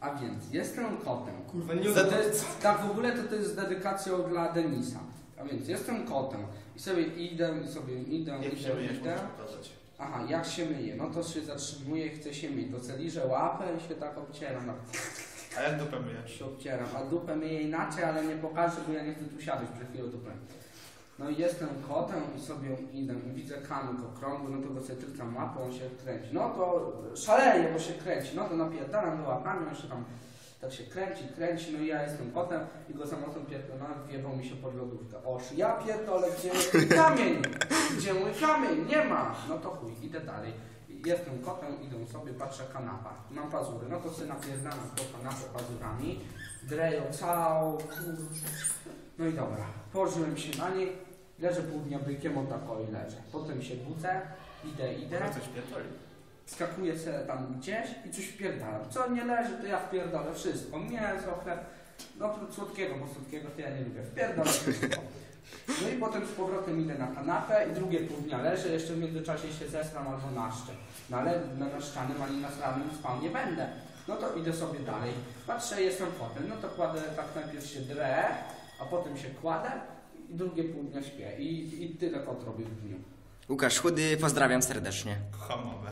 A więc, jestem kotem. Kurwa, nie To jest, tak w ogóle to, to jest z dedykacją dla Denisa. A więc, jestem kotem i sobie idę, i sobie idę, Jak się idę, myjesz, idę. możesz pokazać. Aha, jak się myję? No to się zatrzymuję, chcę się myć. To celiżę łapę i się tak obcieram. Tak A jak dupę myjesz? się obcieram. A dupę myję inaczej, ale nie pokażę, bo ja nie chcę tu siadać, przed chwilą to powiem. No i jestem kotem i sobie idę i widzę kamyk okrągły, no to go sobie tylko łapą, on się kręci. No to szaleje, bo się kręci. No to napierdalam go łapami, on się tam tak się kręci, kręci, no i ja jestem kotem i go samotą pierdolę, wjebał mi się pod lodówkę. Oż ja pierdolę, gdzie mój kamień? Gdzie mój kamień? Nie ma! No to chuj, idę dalej. Jestem kotem, idę sobie, patrzę kanapa. Mam pazury, no to sobie napierdalam po kanapę pazurami. Dreją całą, No i dobra, położyłem się na niej, leżę pół dnia bykiem, o tako i leżę. Potem się budzę, idę, idę. Teraz coś pierdoli. Skakuję sobie tam gdzieś i coś wpierdalam. Co nie leży, to ja wpierdolę wszystko. Mięso, chleb, no słodkiego, bo słodkiego to ja nie lubię. Wpierdolę wszystko. No i potem z powrotem idę na kanapę i drugie pół dnia leżę, jeszcze w międzyczasie się zestram albo naszczę. No ale na naszczanym ani nasranym spał nie będę. No to idę sobie dalej. Patrzę, jestem potem, no to kładę tak najpierw się drę, a potem się kładę i drugie pół dnia śpię. I, i tyle kot robię w dniu. Łukasz Chudy, pozdrawiam serdecznie. Hamowe.